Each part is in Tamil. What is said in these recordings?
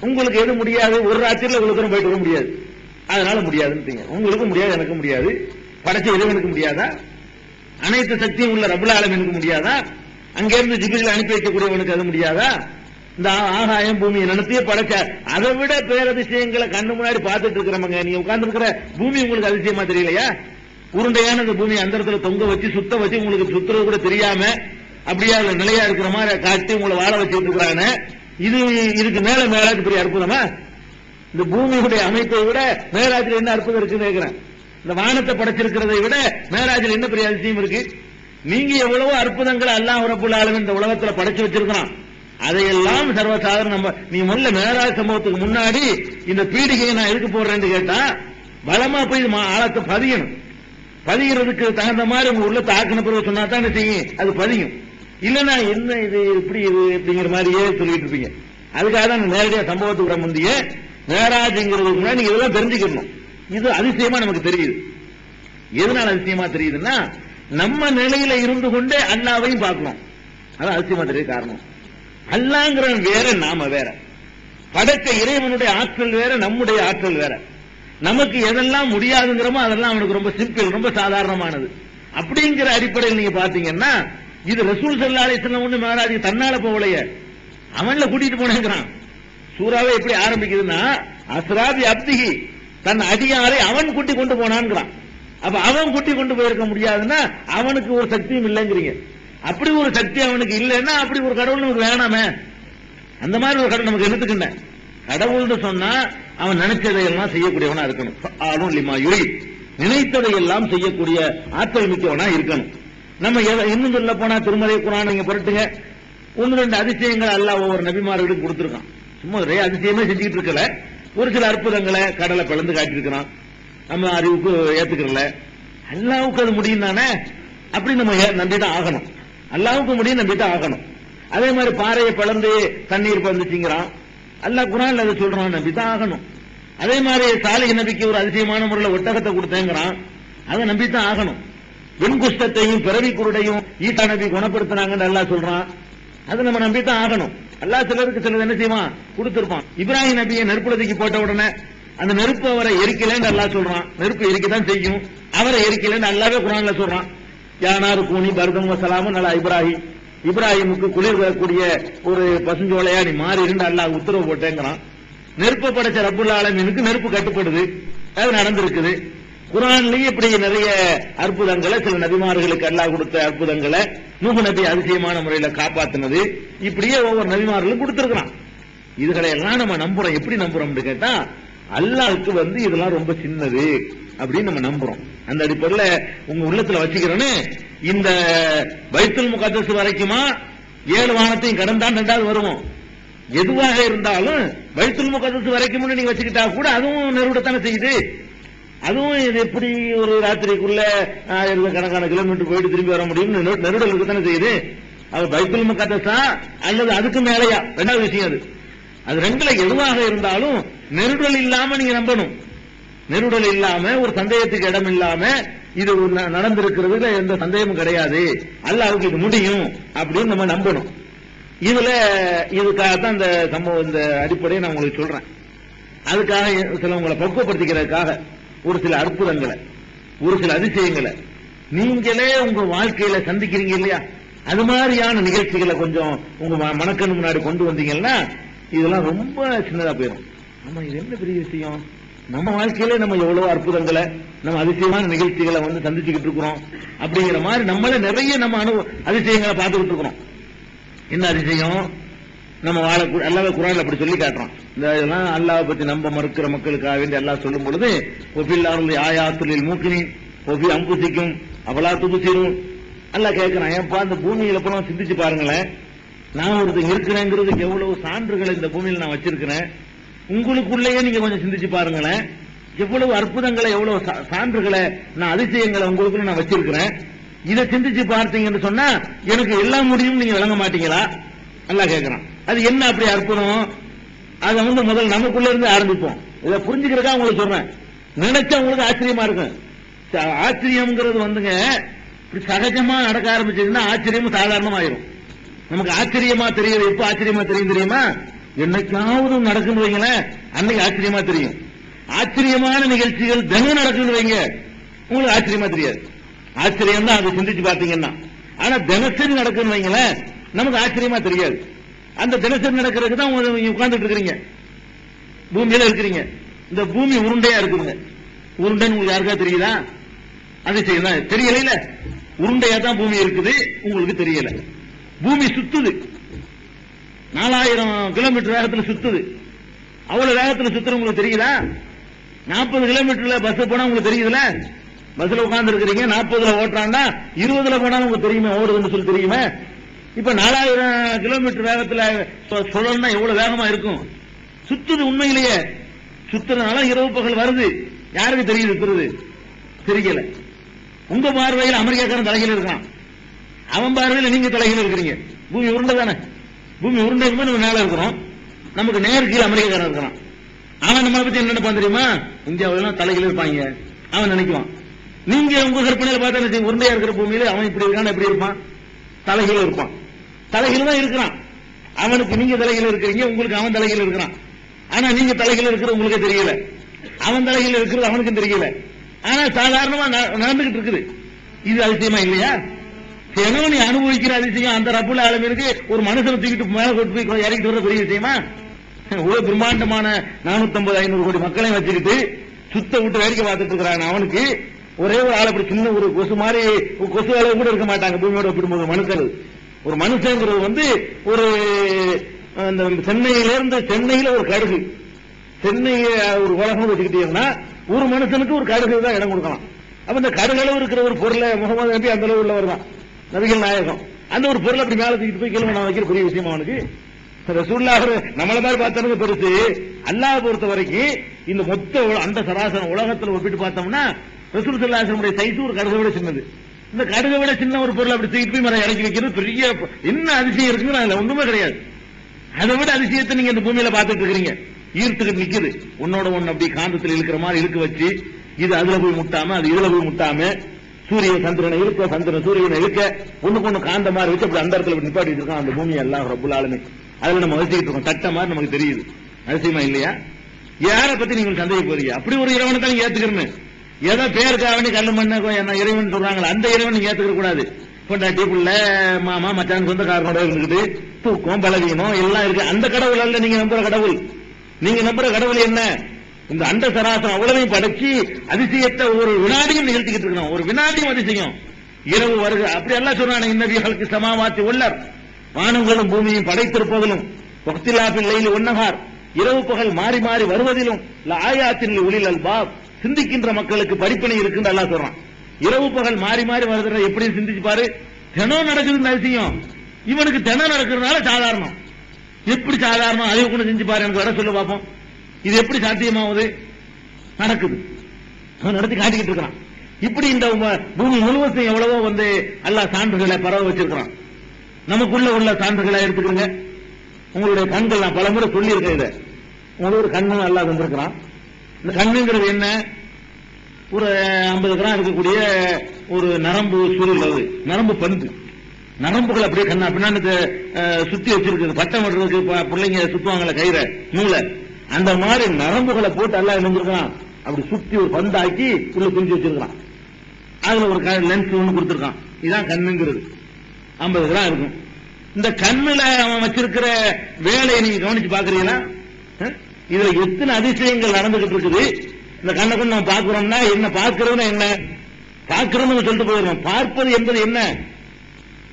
உங்களுக்கு எது முடியாது? ஒரு ராத்திரில உங்களுக்கு தூரம் போயிட்டு வர முடியாது. அதனால முடியாதுன்னு உங்களுக்கும் முடியாது எனக்கு முடியாது. படைச்ச இறைவனுக்கு முடியாதா? அனைத்து சக்தியும் உள்ள ரபுல ஆலமனுக்கு முடியாதா? அங்கிருந்து ஜிபிரில் அனுப்பி வைக்கக்கூடியவனுக்கு அது முடியாதா? இந்த ஆகாயம் பூமியை நினைத்தியே படைச்ச அதை விட பேரதிசயங்களை கண்ணு முன்னாடி பார்த்துட்டு இருக்கிறவங்க நீங்க உட்கார்ந்து இருக்கிற பூமி உங்களுக்கு அதிசயமா தெரியலையா? உருண்டையான அந்த பூமி அந்த இடத்துல தொங்க வச்சு சுத்த வச்சு உங்களுக்கு சுத்துறது கூட தெரியாம அப்படியே அதுல நிலையா இருக்கிற மாதிரி காட்டி உங்களை வாழ வச்சுட்டு இருக்கிறாங்க இது இதுக்கு மேல மேலாக்கு பெரிய அற்புதமா? இந்த பூமியுடைய அமைப்பை விட மேலாஜில் என்ன அற்புதம் இருக்குன்னு கேட்கிறேன். இந்த வானத்தை படைச்சிருக்கிறதை விட மேலாஜில் என்ன பெரிய அதிசயம் இருக்கு? நீங்க எவ்வளவோ அற்புதங்களை எல்லாம் ரப்புல் ஆலமீன் இந்த உலகத்துல படைச்சு வச்சிருக்கிறான். அதையெல்லாம் சர்வசாதாரண நம்ம நீ முதல்ல மேலாஜ் சம்பவத்துக்கு முன்னாடி இந்த பீடிகையை நான் எதுக்கு போடுறேன்னு கேட்டா பலமா போய் மா- ஆழத்தை பதியணும். பதிகிறதுக்கு தகுந்த மாதிரி உங்க உள்ள தாக்கின பிறகு சொன்னா தான் செய்யும்? அது பதியும். இல்லனா என்ன இது இப்படி இது அப்படிங்கிற மாதிரியே சொல்லிட்டு இருப்பீங்க. அதுக்காக தான் நான் நேரடியா சம்பவத்துக்கு வர முந்தைய மேராஜ்ங்கிறதுக்கு முன்னாடி நீங்க இதெல்லாம் தெரிஞ்சுக்கணும். இது அதிசயமா நமக்கு தெரியுது. எதனால அதிசயமா தெரியுதுன்னா நம்ம நிலையில இருந்து கொண்டே அல்லாவையும் பார்க்கணும். அது அதிசயமா தெரிய காரணம். அல்லாங்கிறவன் வேற நாம வேற. படைத்த இறைவனுடைய ஆற்றல் வேற நம்முடைய ஆற்றல் வேற. நமக்கு எதெல்லாம் முடியாதுங்கிறோமோ அதெல்லாம் அவனுக்கு ரொம்ப சிம்பிள் ரொம்ப சாதாரணமானது. அப்படிங்கிற அடிப்படையில் நீங்க பாத்தீங்கன்னா இது ரசூல் சல்லா அலிஸ்லாம் ஒண்ணு மேராஜி தன்னால போகலையே. அவன்ல கூட்டிட்டு போனேங்கிறான். சூறாவே எப்படி ஆரம்பிக்குதுன்னா அஸ்ராபி அப்திகி தன் அதிகாரை அவன் கூட்டி கொண்டு போனான்ங்கிறான் அப்ப அவன் கூட்டி கொண்டு போயிருக்க முடியாதுன்னா அவனுக்கு ஒரு சக்தியும் இல்லைங்கிறீங்க. அப்படி ஒரு சக்தி அவனுக்கு இல்லைன்னா அப்படி ஒரு கடவுள் நமக்கு வேணாமே. அந்த மாதிரி ஒரு கடவுள் நமக்கு எடுத்துக்கிட்ட கடவுள்னு சொன்னா அவன் நினைச்சதையெல்லாம் செய்யக்கூடியவனா இருக்கணும். ஆளும் லிமா யுரி நினைத்ததை எல்லாம் செய்யக்கூடிய ஆற்றல் மிக்கவனா இருக்கணும். நம்ம இன்னும் சொல்ல போனா திருமலை குரான் நீங்க புரட்டுங்க. ஒன்னு ரெண்டு அதிசயங்கள் அல்ல ஒவ்வொரு நபிமார்களுக்கும் கொடுத்துருக்கான். சும்மா ஒரே அதிசயமே செஞ்சுக்கிட்டு இருக்கல. ஒரு சில அற்புதங்களை கடலை பிளந்து காட்டியிருக்கிறான். நம்ம அறிவுக்கு ஏத்துக்கிறல. அல்லாவுக்கு அது முடியும் தானே? அப்படி நம்ம ஏ- நம்பிதான் ஆகணும். அல்லாவுக்கு முடியும் நம்பிதான் ஆகணும். அதே மாதிரி பாறையை பிளந்து தண்ணீர் பிளந்துச்சுங்கிறான் அல்லாஹ் குரான் அதை சொல்றான் நம்பிதான் ஆகணும். அதே மாதிரி சாலிக நபிக்கு ஒரு அதிசயமான முறையில் ஒட்டகத்தை கொடுத்தேங்கிறான். அதை நம்பித்தான் ஆகணும். வெண்குஷ்டத்தையும் பிறவி குருடையும் ஈசா நபி குணப்படுத்தினாங்கன்னு நல்லா சொல்றான். அதை நம்ம நம்பித்தான் ஆகணும். அல்லாஹ் சிலருக்கு சிலது என்ன செய்வான்? கொடுத்திருப்பான். இப்ராஹிம் நபியை நெருப்புலதைக்கு போட்ட உடனே அந்த நெருப்பு அவரை எரிக்கலன்னு அல்லாஹ் சொல்றான். நெருப்பு எரிக்கதான் செய்யும். அவரை எரிக்கலன்னு அல்லாவே குரான்ல சொல்றான். யானார் கூனி பரதம் வசலாமும் நல்லா இப்ராஹிம். இப்ராஹிமுக்கு குளிர் வரக்கூடிய ஒரு பசுஞ்சோலையா நீ மாறி இருந்து அல்லாஹ் உத்தரவு போட்டேங்கிறான். நெருப்பு படைச்ச ரப்புல் ஆலமீனுக்கு நெருப்பு கட்டுப்படுது. அது நடந்திருக்குது. குரான்லயே இப்படி நிறைய அற்புதங்களை சில நபிமார்களுக்கு அல்லாஹ் கொடுத்த அற்புதங்களை நூகு நபி அதிசயமான முறையில காப்பாத்தினது. இப்படியே ஒவ்வொரு நபிமார்களும் கொடுத்திருக்கிறான். இதுகளை எல்லாம் நம்ம நம்புறோம். எப்படி நம்புறோம்னு கேட்டா அல்லாஹ்வுக்கு வந்து இதெல்லாம் ரொம்ப சின்னது அப்படின்னு நம்ம நம்புறோம். அந்த அடிப்படையில உங்க உள்ளத்துல வச்சுக்கிறேன்னு இந்த பைத்துல் முகத்தசு வரைக்குமா ஏழு வானத்தையும் கடந்தான் ரெண்டாவது வருவோம். எதுவாக இருந்தாலும் பைத்துல் முகத்தசு வரைக்கும் நீங்க வச்சுக்கிட்டா கூட அதுவும் நெருடத்தானே செய்யுது. அதுவும் இது எப்படி ஒரு ராத்திரிக்குள்ள ஆயிரம் கணக்கான கிலோமீட்டர் போயிட்டு திரும்பி வர முடியும்னு நெருடல் இருக்கத்தானே செய்யுது. அது பைத்துல் முகத்தஸா அல்லது அதுக்கு மேலையா? ரெண்டாவது விஷயம் அது. அது ரெண்டுல எதுவாக இருந்தாலும் நெருடல் இல்லாம நீங்க நம்பணும். நெருடல் இல்லாம ஒரு சந்தேகத்துக்கு இடம் இல்லாம இது ந- நடந்திருக்கிறதுல எந்த சந்தேகமும் கிடையாது. அல்லாஹ்வுக்கு இது முடியும் அப்படின்னு நம்ம நம்பணும். இதுல இதுக்காகத்தான் இந்த சம்பவம் இந்த அடிப்படையை நான் உங்களுக்கு சொல்றேன். அதுக்காக சில உங்களை பக்குவப்படுத்திக்கிறதுக்காக. ஒரு சில அற்புதங்களை ஒரு சில அதிசயங்களை. நீங்களே உங்க வாழ்க்கையில சந்திக்கிறீங்க இல்லையா? அது மாதிரியான நிகழ்ச்சிகளை கொஞ்சம் உங்க ம- மனக்கண்ணு முன்னாடி கொண்டு வந்தீங்கன்னா இதெல்லாம் ரொம்ப சின்னதா போயிடும். ஆமா இது என்ன பெரிய விஷயம்? நம்ம வாழ்க்கையில நம்ம எவ்வளவு அற்புதங்களை நம்ம அதிசயமான நிகழ்ச்சிகளை வந்து சந்திச்சுக்கிட்டு இருக்கிறோம். அப்படிங்கிற மாதிரி நம்மள நிறைய நம்ம அனுபவ அதிசயங்களை பார்த்துக்கிட்டு இருக்கிறோம். என்ன அதிசயம்? நம்ம வாழ அல்லாஹ் குரான்ல அப்படி சொல்லி காட்டுறோம் இந்த இதெல்லாம் அல்லாஹ் பத்தி நம்ப மறுக்கிற மக்களுக்காக வேண்டி எல்லாம் சொல்லும் பொழுது ஒபில்லாருடைய ஆயாத்துலில் மூக்கினி ஒபி அம்புசிக்கும் அவளா துபுசிரும். எல்லாம் கேட்கிறான் ஏன்பா இந்த பூமியில போன சிந்திச்சு பாருங்களேன். நான் ஒருத்தன் இருக்கிறேங்கிறதுக்கு எவ்வளவு சான்றுகளை இந்த பூமியில் நான் வச்சிருக்கிறேன். உங்களுக்குள்ளேயே நீங்க கொஞ்சம் சிந்திச்சு பாருங்களேன். எவ்வளவு அற்புதங்களை எவ்வளவு சான்றுகளை நான் அதிசயங்களை உங்களுக்குள்ள நான் வச்சிருக்கிறேன். இதை சிந்திச்சு பார்த்தீங்கன்னு சொன்னா எனக்கு எல்லாம் முடியும் நீங்க விளங்க மாட்டீங்களா? நல்லா கேட்கிறான் அது என்ன அப்படி அற்புதம்? அதை வந்து முதல்ல நமக்குள்ள இருந்து ஆரம்பிப்போம். இதை புரிஞ்சுக்கிறதுக்காக உங்களுக்கு சொல்றேன். நினைச்சா உங்களுக்கு ஆச்சரியமா இருக்கும். ஆச்சரியம்ங்கிறது வந்துங்க இப்படி சகஜமா நடக்க ஆரம்பிச்சதுன்னா ஆச்சரியமும் சாதாரணமாயிரும். நமக்கு ஆச்சரியமா தெரியுது எப்ப ஆச்சரியமா தெரியும் தெரியுமா? என்னைக்காவது நடக்குன்னு வைங்களேன் அன்னைக்கு ஆச்சரியமா தெரியும். ஆச்சரியமான நிகழ்ச்சிகள் தினம் நடக்குன்னு வைங்க உங்களுக்கு ஆச்சரியமா தெரியாது. ஆச்சரியம் தான் அதை சிந்திச்சு பார்த்தீங்கன்னா. ஆனா தினசரி நடக்குன்னு வைங்களேன் நமக்கு ஆச்சரியமா தெரியாது. அந்த தினசரி நடக்கிறதுக்கு தான் உட்கார்ந்துட்டு இருக்கிறீங்க. பூமியில இருக்கிறீங்க. இந்த பூமி உருண்டையா இருக்குங்க. உருண்டைன்னு உங்களுக்கு யாருக்கா தெரியுதா? அதிசயம் தான் தெரியல உருண்டையா தான் பூமி இருக்குது. உங்களுக்கு தெரியல. பூமி சுத்துது. நாலாயிரம் கிலோமீட்டர் வேகத்துல சுத்துது. அவ்வளவு வேகத்துல சுத்துற உங்களுக்கு தெரியுதா? நாற்பது கிலோமீட்டர்ல பஸ் போனா உங்களுக்கு தெரியுதுல? பஸ்ல உட்கார்ந்து இருக்கிறீங்க நாற்பதுல ஓட்டுறான்னா இருபதுல போனாலும் உங்களுக்கு தெரியுமே ஓடுதுன்னு சொல்லி தெரியுமே? இப்ப நாலாயிரம் கிலோமீட்டர் வேகத்துல சொ- சுழல்னா எவ்வளவு வேகமா இருக்கும்? சுத்துது உண்மையிலேயே. சுத்துறதுனால இரவு பகல் வருது. யாருக்கு தெரியுது சுத்துறது? தெரியல. உங்க பார்வையில் அமெரிக்காக்காரன் தலைகள் இருக்கான். அவன் பார்வையில் நீங்க தலைகள் இருக்கிறீங்க. பூமி உருண்டை தானே? பூமி உருண்டை நம்ம மேல இருக்கிறோம். நமக்கு நேர் கீழே அமெரிக்காக்காரன் இருக்கிறான். அவன் நம்மளை பத்தி என்ன நினைப்பான் தெரியுமா? இந்தியாவிலாம் தலைகள் இருப்பாங்க. அவன் நினைக்குவான். நீங்க உங்க கற்பனையில பார்த்தா உருண்டையா இருக்கிற பூமியில அவன் இப்படி இருக்கான் எப்படி இருப்பான். தலைகளும் இருப்பான். தலைகீழ தான் இருக்கிறான். அவனுக்கு நீங்க தலைகீழ இருக்கிறீங்க உங்களுக்கு அவன் தலைகீழ இருக்கிறான். ஆனா நீங்க தலைகீழ இருக்கிறது உங்களுக்கு தெரியல. அவன் தலைகீழ இருக்கிறது அவனுக்கும் தெரியல. ஆனா சாதாரணமா ந- நடந்துகிட்டு இருக்குது. இது அதிசயமா இல்லையா? தினம் நீ அனுபவிக்கிற அதிசயம் அந்த ரப்புல ஆளுமைக்கு ஒரு மனுஷனை தூக்கிட்டு மேல கொண்டு போய் இறக்கிட்டு வர பெரிய விஷயமா? இவ்வளவு பிரம்மாண்டமான நானூத்தி ஐநூறு கோடி மக்களையும் வச்சுக்கிட்டு சுத்த விட்டு வேடிக்கை பார்த்துட்டு இருக்கிறான் அவனுக்கு. ஒரே ஒரு ஆள் அப்படி சின்ன ஒரு கொசு மாதிரி கொசு அளவு கூட இருக்க மாட்டாங்க. பூமியோட ஒப்பிடும்போது மனுஷன் ஒரு மனுஷங்கிறது வந்து ஒரு அந்த சென்னையிலிருந்து சென்னையில ஒரு கடுகு. சென்னையை ஒரு உலகம் வச்சுக்கிட்டீங்கன்னா ஒரு மனுஷனுக்கு ஒரு கடுகு தான் இடம் கொடுக்கலாம். அப்ப இந்த கடுகளவு இருக்கிற ஒரு பொருளை முகமது நபி அந்த அளவு உள்ளவர் தான். நபிகள் நாயகம். அந்த ஒரு பொருள் அப்படி மேல தூக்கிட்டு போய் கிளம்ப நான் வைக்கிற பெரிய விஷயமா அவனுக்கு? ரசூல்லாஹர் நம்மள மாதிரி பார்த்தவங்க பெருசு. அல்லாஹ் பொறுத்த வரைக்கும் இந்த மொத்த அந்த சராசரம் உலகத்தில் ஒப்பிட்டு பார்த்தோம்னா ரசூல் சல்லாசனுடைய சைஸ் ஒரு கடுகை விட சின்னது. இந்த கடுகை விட சின்ன ஒரு பொருள் அப்படி தூக்கிட்டு போய் மரம் இறக்கி வைக்கிறது பெரிய என்ன அதிசயம் இருக்குன்னு அதுல ஒண்ணுமே கிடையாது. அதை விட அதிசயத்தை நீங்க இந்த பூமியில பாத்துட்டு இருக்கிறீங்க. ஈர்த்துக்கிட்டு நிக்குது. உன்னோட ஒண்ணு அப்படி காந்தத்துல இழுக்கிற மாதிரி இழுக்க வச்சு இது அதுல போய் முட்டாம அது இதுல போய் முட்டாம சூரிய சந்திரனை இழுக்க சந்திரன் சூரியனை இழுக்க ஒண்ணுக்கு ஒண்ணு காந்த மாதிரி வச்சு அப்படி அந்த இடத்துல நிப்பாட்டி இருக்கோம் அந்த பூமி எல்லாம் ரப்புல் ஆளுமே. அதுல நம்ம வச்சுக்கிட்டு இருக்கோம். தட்ட மாதிரி நமக்கு தெரியுது. அதிசயமா இல்லையா? யார பத்தி நீங்க சந்தேக போறீங்க அப்படி ஒரு இறைவனை தான் நீங்க ஏத்துக்கிறேன்னு ஏதோ பேருக்காக வேண்டி கல்லு மண்ண என்ன இறைவன் சொல்றாங்களா அந்த இறைவன் நீங்க ஏத்துக்க கூடாது. பொண்டாட்டி புள்ள மாமா மச்சான் சொந்தக்காரனோட இருந்துக்கிட்டு தூக்கம் பலவீனம் எல்லாம் இருக்கு. அந்த கடவுள் அல்ல நீங்க நம்புற கடவுள். நீங்க நம்புற கடவுள் என்ன? இந்த அண்ட சராசரம் அவ்வளவையும் படைச்சு அதிசயத்தை ஒரு வினாடியும் நிகழ்த்திக்கிட்டு இருக்கணும். ஒரு வினாடியும் அதிசயம். இரவு வருக. அப்படி எல்லாம் சொல்றாங்க இன்னவிகளுக்கு சமாவாத்தி உள்ளர். வானங்களும் பூமியும் படைத்திருப்பதிலும் வக்திலாபில் லைலி ஒன்னகார் இரவு பகல் மாறி மாறி வருவதிலும் ஆயாத்தின் ஒளில் அல்பாப் சிந்திக்கின்ற மக்களுக்கு படிப்பினை இருக்குன்னு அல்லா சொல்றான். இரவு பகல் மாறி மாறி வருதுற எப்படி சிந்திச்சு பாரு. தினம் நடக்குதுன்னு அவசியம் இவனுக்கு தினம் நடக்கிறதுனால சாதாரணம். எப்படி சாதாரணம்? அதை கூட செஞ்சு பாரு எனக்கு வர சொல்ல பார்ப்போம் இது எப்படி சாத்தியமாகுது நடக்குது. அவன் நடத்தி காட்டிக்கிட்டு இருக்கிறான். இப்படி இந்த பூமி முழுவதும் எவ்வளவோ வந்து எல்லா சான்றுகளை பரவ வச்சிருக்கிறான். நமக்குள்ள உள்ள சான்றுகளை எடுத்துக்கிறங்க உங்களுடைய கண்கள் நான் பலமுறை சொல்லியிருக்கேன் இதை. உங்களுக்கு ஒரு கண்ணு நல்லா தந்திருக்கிறான். இந்த கண்ணுங்கிறது என்ன? ஒரு ஐம்பது கிராம் இருக்கக்கூடிய ஒரு நரம்பு சுருள் அது நரம்பு பந்து. நரம்புகள் அப்படியே கண்ணா பின்னாடி சுத்தி வச்சிருக்கு பட்டம் விடுறதுக்கு பிள்ளைங்க சுத்துவாங்கல்ல கயிறை நூலை. அந்த மாதிரி நரம்புகளை போட்டு எல்லாம் இணைஞ்சிருக்கான் அப்படி சுத்தி ஒரு பந்தாக்கி உள்ள குஞ்சு வச்சிருக்கான் அதுல ஒரு லென்ஸ் ஒண்ணு கொடுத்துருக்கான். இதான் கண்ணுங்கிறது. ஐம்பது கிராம் இருக்கும். இந்த கண்ணுல அவன் வச்சிருக்கிற வேலையை நீங்க கவனிச்சு பாக்குறீங்களா இதுல எத்தனை அதிசயங்கள் நடந்துகிட்டு இருக்குது? இந்த கண்ணை கொண்டு நம்ம பார்க்கிறோம்னா என்ன பார்க்கிறோம்னா என்ன? பார்க்கிறோம்னு சொல்லிட்டு போயிடணும் பார்ப்பது என்பது என்ன?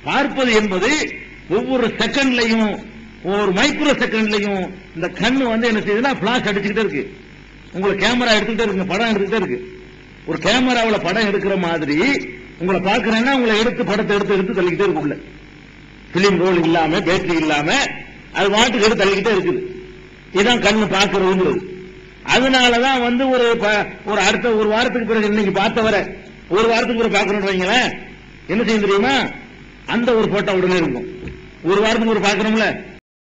பார்ப்பது என்பது ஒவ்வொரு செகண்ட்லையும் ஒவ்வொரு மைக்ரோ செகண்ட்லையும் இந்த கண்ணு வந்து என்ன செய்யுதுன்னா பிளாஷ் அடிச்சுக்கிட்டே இருக்கு. உங்களை கேமரா எடுத்துக்கிட்டே இருக்கு படம் எடுத்துக்கிட்டே இருக்கு. ஒரு கேமராவில் படம் எடுக்கிற மாதிரி உங்களை பார்க்கிறேன்னா உங்களை எடுத்து படத்தை எடுத்து எடுத்து தள்ளிக்கிட்டே இருக்குள்ள பிலிம் ரோல் இல்லாம பேட்டரி இல்லாம அது வாட்டுக்கு எடுத்து தள்ளிக்கிட்டே இருக்குது. இதான் கண்ணு பார்க்கறதுங்கிறது அதனாலதான் வந்து ஒரு ஒரு அடுத்த ஒரு வாரத்துக்கு பிறகு இன்னைக்கு பார்த்தவரை ஒரு வாரத்துக்கு பிறகு பார்க்கணும் வைங்களேன் என்ன செய்யும் தெரியுமா? அந்த ஒரு போட்டோ உடனே இருக்கும். ஒரு வாரத்துக்கு ஒரு பார்க்கணும்ல?